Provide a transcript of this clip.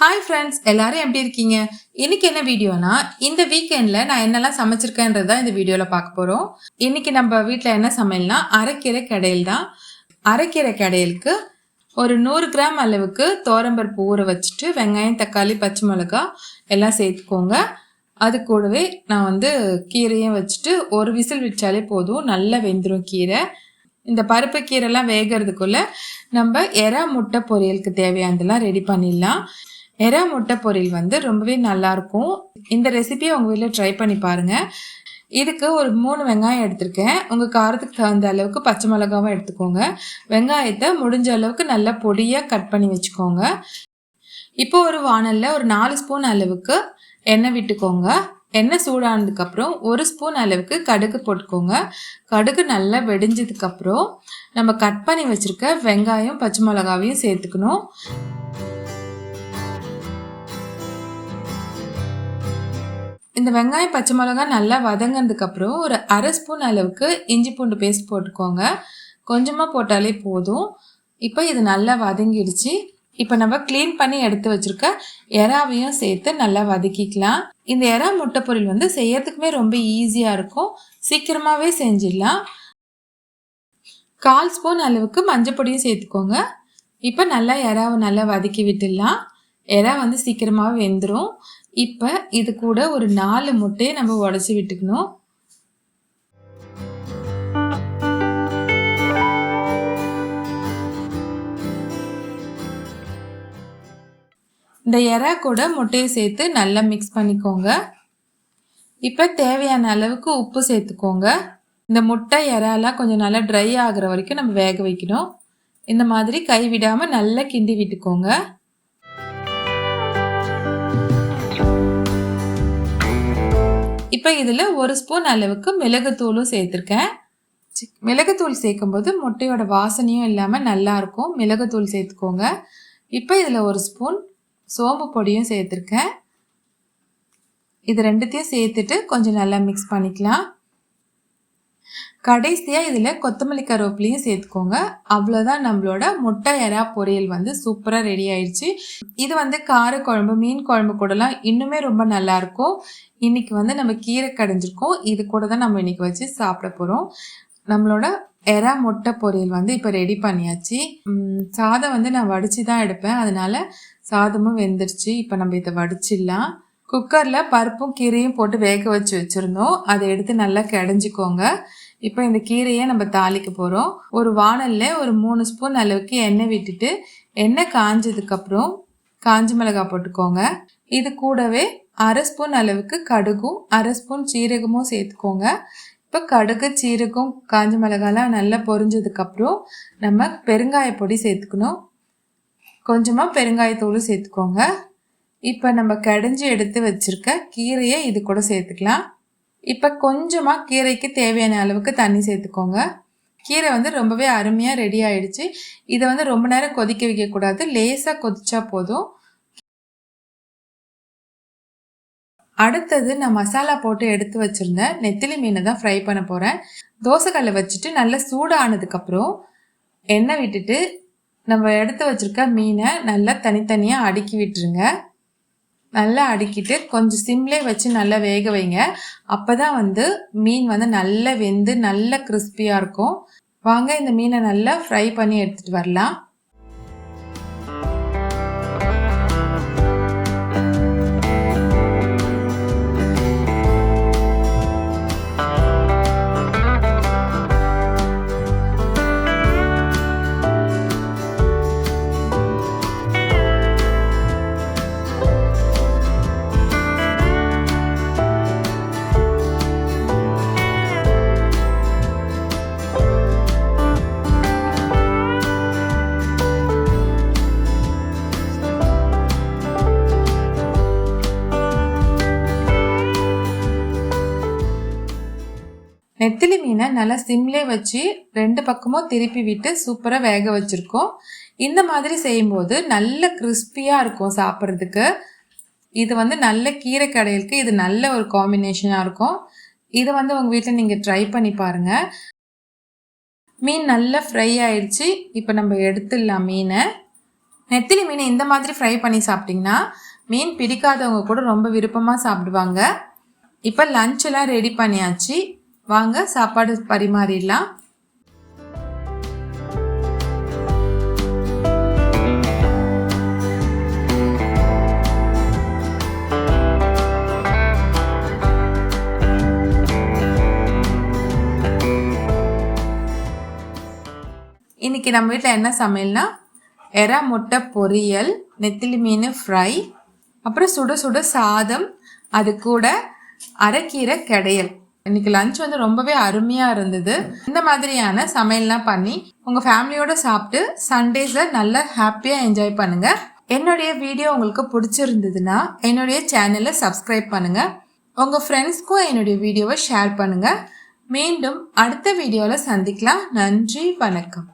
Hi friends எல்லாரும் எப்படி இருக்கீங்க? இன்னைக்கு என்ன வீடியோனா இந்த வீக்கெண்டில் நான் என்னெல்லாம் சமைச்சிருக்கேன்றது தான் இந்த வீடியோவில் பார்க்க போகிறோம் இன்னைக்கு நம்ம வீட்டில் என்ன சமையல்னா அரைக்கீரை கடையில் தான். அரைக்கீரை கடையிலுக்கு ஒரு நூறு கிராம் அளவுக்கு தோரம்பருப்பு ஊற வச்சுட்டு வெங்காயம் தக்காளி பச்சை மிளகாய் எல்லாம் சேர்த்துக்கோங்க. அது கூடவே நான் வந்து கீரையும் வச்சுட்டு ஒரு விசில் வச்சாலே போதும். நல்லா வெந்துடும் கீரை. இந்த பருப்பு கீரைலாம் வேகிறதுக்குள்ளே நம்ம எறா முட்டை பொரியலுக்கு தேவையானதெல்லாம் ரெடி பண்ணிடலாம். எறா முட்டை பொரியல் வந்து ரொம்பவே நல்லாயிருக்கும். இந்த ரெசிபியை உங்கள் வீட்டில் ட்ரை பண்ணி பாருங்கள் இதுக்கு ஒரு மூணு வெங்காயம் எடுத்திருக்கேன். உங்கள் காரத்துக்கு தகுந்த அளவுக்கு பச்சை மிளகாவும் எடுத்துக்கோங்க. வெங்காயத்தை முடிஞ்ச அளவுக்கு நல்லா பொடியாக கட் பண்ணி வச்சுக்கோங்க. இப்போ ஒரு வானலில் ஒரு நாலு ஸ்பூன் அளவுக்கு எண்ணெய் விட்டுக்கோங்க. எண்ணெய் சூடானதுக்கப்புறம் ஒரு ஸ்பூன் அளவுக்கு கடுகு போட்டுக்கோங்க. கடுகு நல்லா வெடிஞ்சதுக்கப்புறம் நம்ம கட் பண்ணி வச்சுருக்க வெங்காயம் பச்சை மிளகாவையும் சேர்த்துக்கணும். இந்த வெங்காயம் பச்சை மிளகாய் நல்லா வதங்கினதுக்கப்புறம் ஒரு அரை ஸ்பூன் அளவுக்கு இஞ்சி பூண்டு பேஸ்ட் போட்டுக்கோங்க. கொஞ்சமாக போட்டாலே போதும். இப்போ இது நல்லா வதங்கிடுச்சு. இப்போ நம்ம க்ளீன் பண்ணி எடுத்து வச்சுருக்க எறாவையும் சேர்த்து நல்லா வதக்கிக்கலாம். இந்த எறா முட்டை பொரியல் வந்து செய்யறதுக்குமே ரொம்ப ஈஸியாக இருக்கும். சீக்கிரமாகவே செஞ்சிடலாம். கால் ஸ்பூன் அளவுக்கு மஞ்சள் பொடியும் சேர்த்துக்கோங்க. இப்போ நல்லா எறாவை நல்லா வதக்கி விட்டுடலாம். எறா வந்து சீக்கிரமாக வெந்துடும் இப்போ இது கூட ஒரு நாலு முட்டையை நம்ம உடச்சி விட்டுக்கணும். இந்த எறா கூட முட்டையை சேர்த்து நல்லா மிக்ஸ் பண்ணிக்கோங்க. இப்போ தேவையான அளவுக்கு உப்பு சேர்த்துக்கோங்க. இந்த முட்டை எறாலாம் கொஞ்சம் நல்லா ட்ரை ஆகிற வரைக்கும் நம்ம வேக வைக்கணும். இந்த மாதிரி கை விடாமல் நல்லா கிண்டி விட்டுக்கோங்க. இப்போ இதில் ஒரு ஸ்பூன் அளவுக்கு மிளகுத்தூளும் சேர்த்துருக்கேன். மிளகுத்தூள் சேர்க்கும்போது முட்டையோட வாசனையும் இல்லாமல் நல்லாயிருக்கும் மிளகுத்தூள் சேர்த்துக்கோங்க. இப்போ இதில் ஒரு ஸ்பூன் சோம்பு பொடியும் சேர்த்துருக்கேன். இது ரெண்டுத்தையும் சேர்த்துட்டு கொஞ்சம் நல்லா மிக்ஸ் பண்ணிக்கலாம். கடைசியாக இதில் கொத்தமல்லி கருவேப்பிலையும் சேர்த்துக்கோங்க. அவ்வளோதான் நம்மளோட முட்டை எறா பொரியல் வந்து சூப்பராக ரெடி ஆயிடுச்சு. இது வந்து கார குழம்பு மீன் குழம்பு கூடலாம் இன்னுமே ரொம்ப நல்லாயிருக்கும் இன்னைக்கு வந்து நம்ம கீரை கடைஞ்சிருக்கோம். இது கூட தான் நம்ம இன்னைக்கு வச்சு சாப்பிட போகிறோம் நம்மளோட எறா முட்டை பொரியல் வந்து இப்போ ரெடி பண்ணியாச்சு. சாதம் வந்து நான் வடித்து தான் எடுப்பேன். அதனால சாதமும் வெந்துருச்சு. இப்போ நம்ம இதை வடிச்சிடலாம். குக்கரில் பருப்பும் கீரையும் போட்டு வேக வச்சு வச்சுருந்தோம். அதை எடுத்து நல்லா கிடைஞ்சிக்கோங்க. இப்போ இந்த கீரையை நம்ம தாளிக்க போகிறோம் ஒரு வானலில் ஒரு மூணு ஸ்பூன் அளவுக்கு எண்ணெய் விட்டுட்டு எண்ணெய் காஞ்சதுக்கப்புறம் காஞ்சி மிளகாய் போட்டுக்கோங்க. இது கூடவே அரை ஸ்பூன் அளவுக்கு கடுகும் அரை ஸ்பூன் சீரகமும் சேர்த்துக்கோங்க. இப்போ கடுகு சீரகம் காஞ்ச மிளகாலாம் நல்லா பொரிஞ்சதுக்கப்புறம் நம்ம பெருங்காய பொடி சேர்த்துக்கணும். கொஞ்சமாக பெருங்காயத்தூள் சேர்த்துக்கோங்க. இப்போ நம்ம கடைஞ்சி எடுத்து வச்சுருக்க கீரையை இது கூட சேர்த்துக்கலாம். இப்போ கொஞ்சமாக கீரைக்கு தேவையான அளவுக்கு தண்ணி சேர்த்துக்கோங்க. கீரை வந்து ரொம்பவே அருமையாக ரெடி ஆயிடுச்சு. இதை வந்து ரொம்ப நேரம் கொதிக்க வைக்கக்கூடாது. லேசாக கொதிச்சா போதும். அடுத்தது நான் மசாலா போட்டு எடுத்து வச்சுருந்தேன் நெத்திலி மீனை தான் ஃப்ரை பண்ண போகிறேன் தோசைக்கல்லை வச்சுட்டு நல்லா சூடானதுக்கப்புறம் எண்ணெய் விட்டுட்டு நம்ம எடுத்து வச்சுருக்க மீனை நல்லா தனித்தனியாக அடுக்கி விட்டுருங்க. நல்லா அடுக்கிட்டு கொஞ்சம் சிம்லே வச்சு நல்லா வேக வைங்க. அப்போ தான் வந்து மீன் வந்து நல்லா வெந்து நல்லா கிறிஸ்பியாக இருக்கும். வாங்க இந்த மீனை நல்லா ஃப்ரை பண்ணி எடுத்துகிட்டு வரலாம். நெத்திலி மீனை நல்லா சிம்லே வச்சு ரெண்டு பக்கமும் திருப்பி விட்டு சூப்பராக வேக வச்சுருக்கோம். இந்த மாதிரி செய்யும்போது நல்ல கிறிஸ்பியாக இருக்கும் சாப்பிட்றதுக்கு. இது வந்து நல்ல கீரை கடையிலுக்கு இது நல்ல ஒரு காம்பினேஷனாக இருக்கும். இதை வந்து உங்கள் வீட்டில் நீங்கள் ட்ரை பண்ணி பாருங்கள் மீன் நல்லா ஃப்ரை ஆயிடுச்சு. இப்போ நம்ம எடுத்துடலாம் மீனை. நெத்திலி மீனை இந்த மாதிரி ஃப்ரை பண்ணி சாப்பிட்டிங்கன்னா மீன் பிடிக்காதவங்க கூட ரொம்ப விருப்பமாக சாப்பிடுவாங்க. இப்போ லஞ்செல்லாம் ரெடி பண்ணியாச்சு. வாங்க சாப்பாடு பரிமாறிடலாம். இன்னைக்கு நம்ம வீட்டில் என்ன சமையல்னா எறா முட்டை பொரியல் நெத்திலி மீன் ஃப்ரை அப்புறம் சுட சுட சாதம் அது கூட அரைக்கீரை கிடையல். இன்னைக்கு லஞ்ச் வந்து ரொம்பவே அருமையாக இருந்தது. இந்த மாதிரியான சமையல்லாம் பண்ணி உங்கள் ஃபேமிலியோட சாப்பிட்டு சண்டேஸை நல்லா ஹாப்பியாக என்ஜாய் பண்ணுங்கள் என்னுடைய வீடியோ உங்களுக்கு பிடிச்சிருந்ததுன்னா என்னுடைய சேனலை சப்ஸ்கிரைப் பண்ணுங்கள் உங்கள் ஃப்ரெண்ட்ஸ்க்கும் என்னுடைய வீடியோவை ஷேர் பண்ணுங்கள் மீண்டும் அடுத்த வீடியோவில் சந்திக்கலாம். நன்றி வணக்கம்.